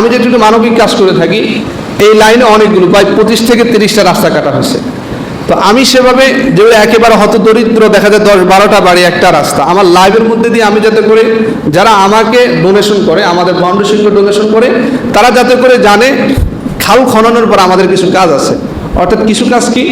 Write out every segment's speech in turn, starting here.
আমি যেটুকু মানবিক কাজ করে থাকি, এই লাইনে অনেকগুলো, প্রায় পঁচিশ থেকে তিরিশটা রাস্তা কাটা হয়েছে। তো আমি সেভাবে যেগুলো একেবারে হত দরিদ্র, দেখা যায় দশ বারোটা বাড়ি একটা রাস্তা। আমার লাইভের মধ্যে দিয়ে আমি যাতে করে যারা আমাকে ডোনেশন করে, আমাদের ফাউন্ডেশনকে ডোনেশন করে, তারা যাতে করে জানে খাল খননের পর আমাদের কিছু কাজ আছে। অর্থাৎ কিছু কাজ কি?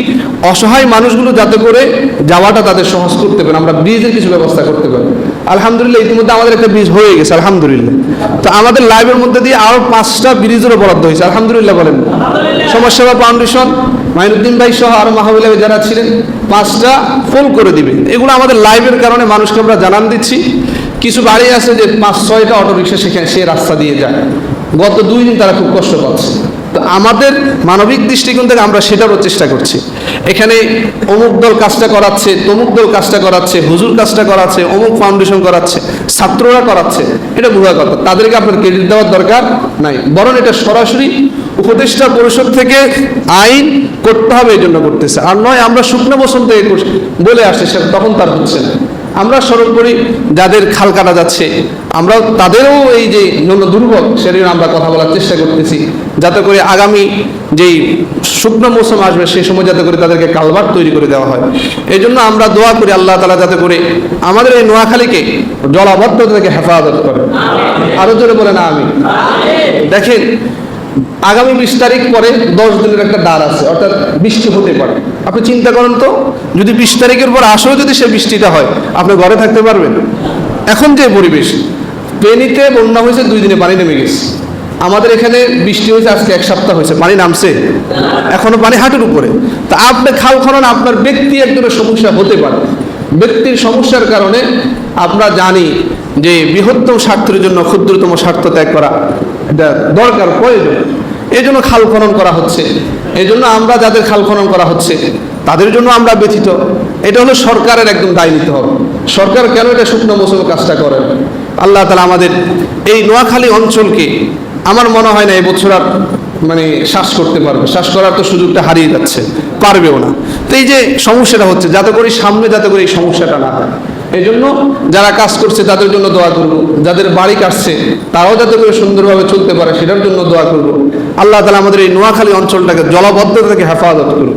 অসহায় মানুষগুলো যাতে করে যাওয়াটা তাদের সহজ করতে পারে, আমরা ব্রিজের কিছু ব্যবস্থা করতে পারি। আলহামদুলিল্লাহ ইতিমধ্যে আমাদের একটা ব্রিজ হয়ে গেছে আলহামদুলিল্লাহ। তো আমাদের লাইভের মধ্যে দিয়ে আরও পাঁচটা ব্রিজেরও বরাদ্দ হয়েছে আলহামদুলিল্লাহ বলেন। সমাজসেবা ফাউন্ডেশন মাইনুদ্দিন ভাই সহ আরও মাহবুল্লাহ যারা ছিলেন পাঁচটা ফুল করে দিবে। এগুলো আমাদের লাইভের কারণে মানুষকে আমরা জানান দিচ্ছি। কিছু বাড়ি আছে যে পাঁচ ছয়টা অটোরিক্সা সেখানে সে রাস্তা দিয়ে যায়। গত দুই দিন তারা খুব কষ্ট পাচ্ছে। তো আমাদের মানবিক দৃষ্টিকোণ থেকে আমরা সেটারও চেষ্টা করছি। এখানে অমুক দল কাজটা করাচ্ছে, তমুক দল কাজটা করাচ্ছে, হুজুর কাজটা করাচ্ছে, অমুক ফাউন্ডেশন করাচ্ছে, ছাত্ররা করাচ্ছে, এটা বোঝা কথা। তাদেরকে আপনার ক্রেডিট দেওয়ার দরকার নাই। বরং এটা সরাসরি উপদেষ্টা পরিষদ থেকে আইন করতে হবে এই জন্য করতেছে। আর নয়, আমরা শুকনো বসন্ত বলে আসছি সে তখন তার হচ্ছে না। আমরা স্মরণ করি যাদের খাল কাটা যাচ্ছে আমরাও তাদেরও এই যে জন্য দুর্ভোগ সেটা আমরা কথা বলার চেষ্টা করতেছি। যাতে করে আগামী যেই শুকনো মৌসুম আসবে, সেই সময় যাতে করে তাদেরকে কালভার তৈরি করে দেওয়া হয়। এই জন্য আমরা দোয়া করি আল্লাহ তালা যাতে করে আমাদের এই নোয়াখালীকে জলাবদ্ধতা থেকে হেফাজত করে। আরও জোরে বলে না আমি দেখেন, আগামী বিশ তারিখ পরে দশ দিনের একটা দ্বার আছে, অর্থাৎ বৃষ্টি হতে পারে। আপনি চিন্তা করেন তো, যদি বিশ তারিখের পর আসেও যদি সে বৃষ্টিটা হয়, আপনি ঘরে থাকতে পারবেন? এখন যে পরিবেশ পেনিতে বন্যা হয়েছে, দুই দিনে পানি নেমে গেছে। আমাদের এখানে বৃষ্টি হয়েছে, আজকে এক সপ্তাহ হয়েছে, পানি নামছে। এখনও পানি হাঁটুর উপরে। তা আপনি খাল খনন আপনার ব্যক্তি একজনের সমস্যা হতে পারে। ব্যক্তির সমস্যার কারণে আমরা জানি যে বৃহত্তম স্বার্থের জন্য ক্ষুদ্রতম স্বার্থ ত্যাগ করা এটা দরকার, প্রয়োজন। এই জন্য খাল খনন করা হচ্ছে। এই জন্য আমরা যাদের খাল খনন করা হচ্ছে তাদের জন্য আমরা ব্যথিত। এটা হলো সরকারের একদম দায় নিতে হবে। সরকার কেন এটা শুকনো মৌসুমে কাজটা করেন আল্লাহ তালা আমাদের এই নোয়াখালী অঞ্চলকে আমার মনে হয় না এবছর বছর আর মানে শ্বাস করতে পারবে। শ্বাস করার তো সুযোগটা হারিয়ে যাচ্ছে, পারবেও না। তো এই যে সমস্যাটা হচ্ছে, যাতে করে সামনে যাতে করে এই সমস্যাটা না হয়। এই জন্য যারা কাজ করছে তাদের জন্য দোয়া করব। যাদের বাড়ি কাটছে, তারাও যাতে করে সুন্দরভাবে চলতে পারে, সেটার জন্য দোয়া করব। আল্লাহ তালা আমাদের এই নোয়াখালী অঞ্চলটাকে জলবদ্ধতা থেকে হেফাজত করুন।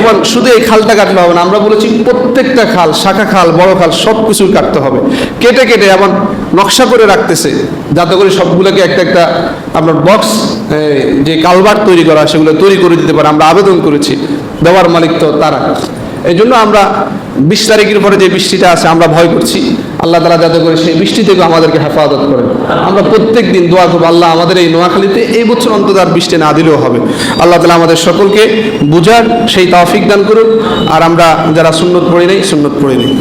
এমন শুধু এই খালটা কাটলে হবে না, আমরা বলেছি প্রত্যেকটা খাল, শাখা খাল, বড় খাল সব কিছু কাটতে হবে। কেটে কেটে এমন নকশা করে রাখতেছে, যাতে করে সবগুলোকে একটা একটা আপনার বক্স যে কালবার তৈরি করা সেগুলো তৈরি করে দিতে পারে। আমরা আবেদন করেছি, দেওয়ার মালিক তো তারা। এই জন্য আমরা বিশ তারিখের পরে যে বৃষ্টিটা আছে, আমরা ভয় করছি। আল্লাহ তালা যাতে করে সেই বৃষ্টি থেকে আমাদেরকে হেফাজত করে। আমরা প্রত্যেক দিন দোয়া করব, আল্লাহ আমাদের এই নোয়াখালীতে এই বছর অন্তত আর বৃষ্টি না দিলেও হবে। আল্লাহ তালা আমাদের সকলকে বুঝার সেই তাফিক দান করুক। আর আমরা যারা সুন্নত পড়ি নেই, সুন্নত পড়ি নেই।